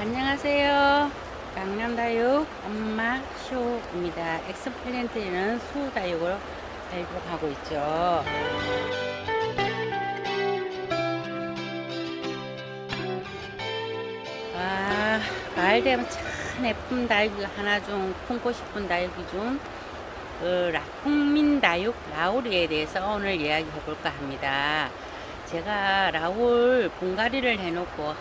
안녕하세요. 강남다육 엄마 쇼입니다. 엑스플랜트에는 수다육을 하도록 하고 있죠. 아, 가을 되면 참 예쁜 다육이 하나 중 품고 싶은 다육이 중 그, 라- 국민 다육 라우리에 대해서 오늘 이야기해 볼까 합니다. 제가 라울 분갈이를 해놓고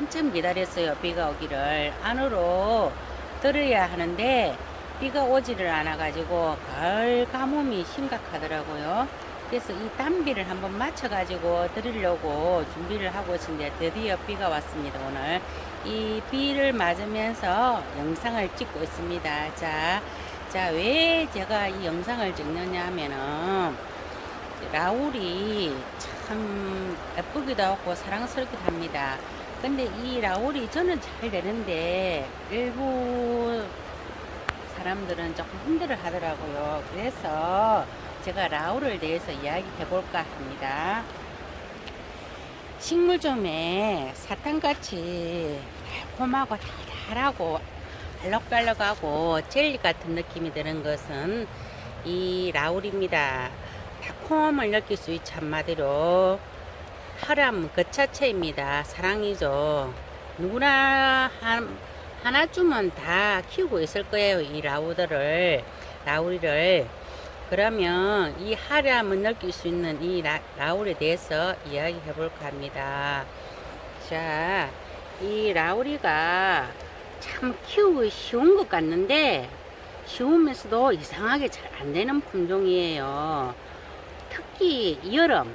한참 기다렸어요. 비가 오기를. 안으로 들어야 하는데 비가 오지를 않아 가지고 가을 가뭄이 심각하더라고요. 그래서 이 단비를 한번 맞춰 가지고 드리려고 준비를 하고 있는데 드디어 비가 왔습니다. 오늘 이 비를 맞으면서 영상을 찍고 있습니다. 자, 자, 왜 제가 이 영상을 찍느냐 하면은 라울이 참 예쁘기도 하고 사랑스럽기도 합니다. 근데 이 라울이 저는 잘 되는데 일부 사람들은 조금 힘들어 하더라고요. 그래서 제가 라울을 대해서 이야기 해 볼까 합니다. 식물점에 사탕같이 달콤하고 달달하고 알록달록하고 젤리 같은 느낌이 드는 것은 이 라울입니다. 달콤함을 느낄 수 있지 한마디로 하람 그 자체입니다. 사랑이죠. 누구나 한, 하나쯤은 다 키우고 있을 거예요. 이 라우들을 라우리를 그러면 이 하람을 느낄 수 있는 이 라, 라울에 대해서 이야기해 볼까 합니다. 자, 이 라우리가 참 키우기 쉬운 것 같는데 쉬우면서도 이상하게 잘 안 되는 품종이에요. 특히 여름,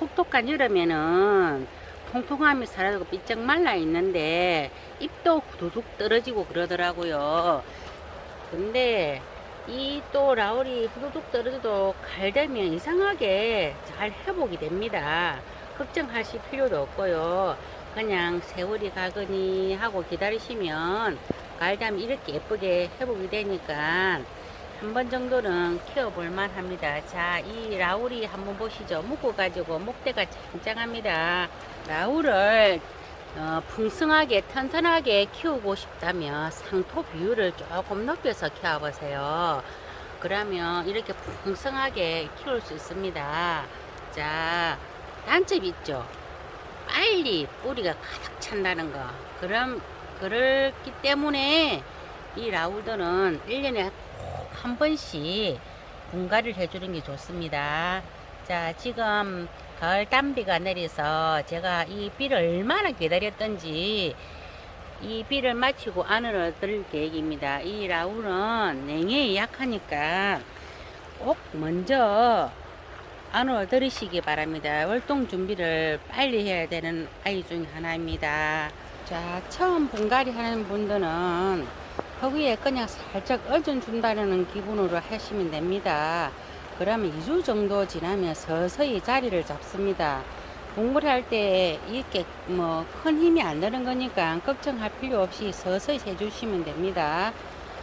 혹독한 여름에는 통통함이 사라지고 삐쩍 말라 있는데 잎도 후두둑 떨어지고 그러더라고요. 근데 이 또 라울이 후두둑 떨어져도 갈되면 이상하게 잘 회복이 됩니다. 걱정하실 필요도 없고요. 그냥 세월이 가거니 하고 기다리시면 갈다면 이렇게 예쁘게 회복이 되니까 한 번 정도는 키워볼 만합니다. 자, 이 라울이 한번 보시죠. 묶어가지고 목대가 짱짱합니다. 라울을 어, 풍성하게 튼튼하게 키우고 싶다면 상토 비율을 조금 높여서 키워보세요. 그러면 이렇게 풍성하게 키울 수 있습니다. 자, 단점이 있죠. 빨리 뿌리가 가득 찬다는 거. 그럼, 그렇기 때문에 이 라울들은 1년에 꼭 한 번씩 분갈이를 해주는 게 좋습니다. 자, 지금 가을 단비가 내려서 제가 이 비를 얼마나 기다렸던지 이 비를 마치고 안으로 들 계획입니다. 이 라울은 냉해에 약하니까 꼭 먼저 안으로 들으시기 바랍니다. 월동 준비를 빨리 해야 되는 아이 중 하나입니다. 자, 처음 분갈이 하는 분들은 거기에 그냥 살짝 얼전 준다는 기분으로 하시면 됩니다. 그러면 2주 정도 지나면 서서히 자리를 잡습니다. 공부를 할 때 이렇게 뭐 큰 힘이 안 드는 거니까 걱정할 필요 없이 서서히 해주시면 됩니다.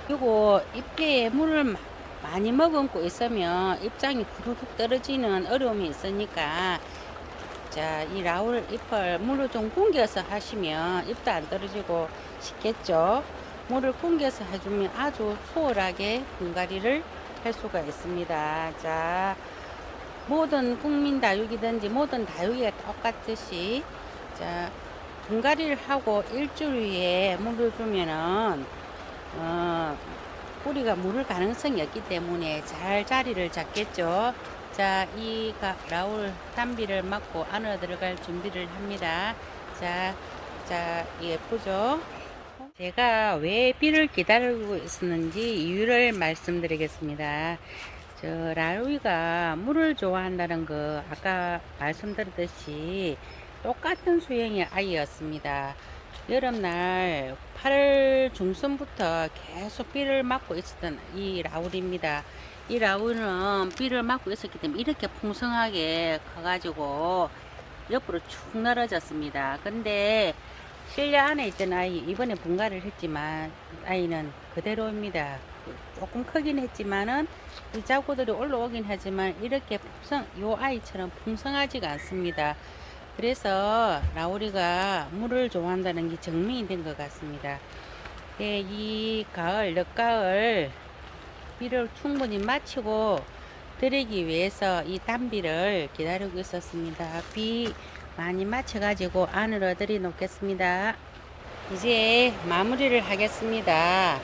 그리고 잎계에 물을 마- 많이 머금고 있으면 입장이 후두둑 떨어지는 어려움이 있으니까 자, 이 라울 잎을 물을 좀 공겨서 하시면 잎도 안 떨어지고 쉽겠죠. 물을 공겨서 해주면 아주 수월하게 분갈이를 할 수가 있습니다. 자, 모든 국민 다육이든지 모든 다육이가 똑같듯이 자, 분갈이를 하고 일주일 후에 물을 주면은 어, 뿌리가 물을 가능성이 없기 때문에 잘 자리를 잡겠죠. 자, 이 가- 라울 단비를 맞고 안으로 들어갈 준비를 합니다. 자, 자, 예쁘죠? 제가 왜 비를 기다리고 있었는지 이유를 말씀드리겠습니다. 저 라루이가 물을 좋아한다는 거 아까 말씀드렸듯이 똑같은 수영의 아이였습니다. 여름날 8월 중순부터 계속 비를 맞고 있었던 이 라울입니다. 이 라울은 비를 맞고 있었기 때문에 이렇게 풍성하게 커가지고 옆으로 축 늘어졌습니다. 근데 실내 안에 있던 아이 이번에 분갈이를 했지만 아이는 그대로입니다. 조금 크긴 했지만은 이 자구들이 올라오긴 하지만 이렇게 풍성 요 아이처럼 풍성하지가 않습니다. 그래서 라우리가 물을 좋아한다는 게 증명이 된 것 같습니다. 네, 이 가을, 늦가을 비를 충분히 마치고 드리기 위해서 이 단비를 기다리고 있었습니다. 비 많이 맞춰가지고 안으로 들이 놓겠습니다. 이제 마무리를 하겠습니다.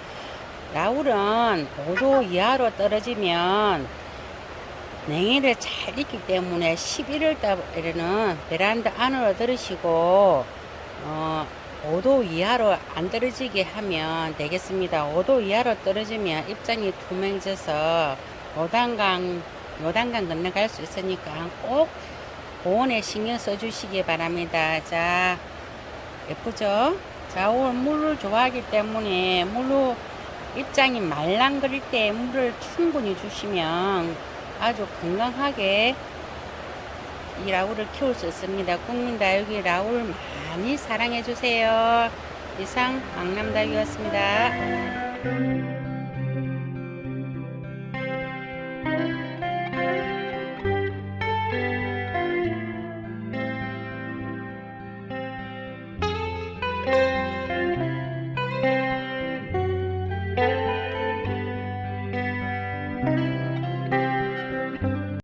라울은 5도 이하로 떨어지면 냉해를 잘 익기 때문에 11월 달에는 베란다 안으로 들으시고 어, 5도 이하로 안 떨어지게 하면 되겠습니다. 5도 이하로 떨어지면 입장이 투명해져서 요단강 요단강 건너갈 수 있으니까 꼭 보온에 신경 써주시기 바랍니다. 자 예쁘죠? 자 오늘 물을 좋아하기 때문에 물로 입장이 말랑거릴 때 물을 충분히 주시면 아주 건강하게 이 라울을 키울 수 있습니다. 국민다육이 라울 많이 사랑해 주세요. 이상 망남다육이었습니다.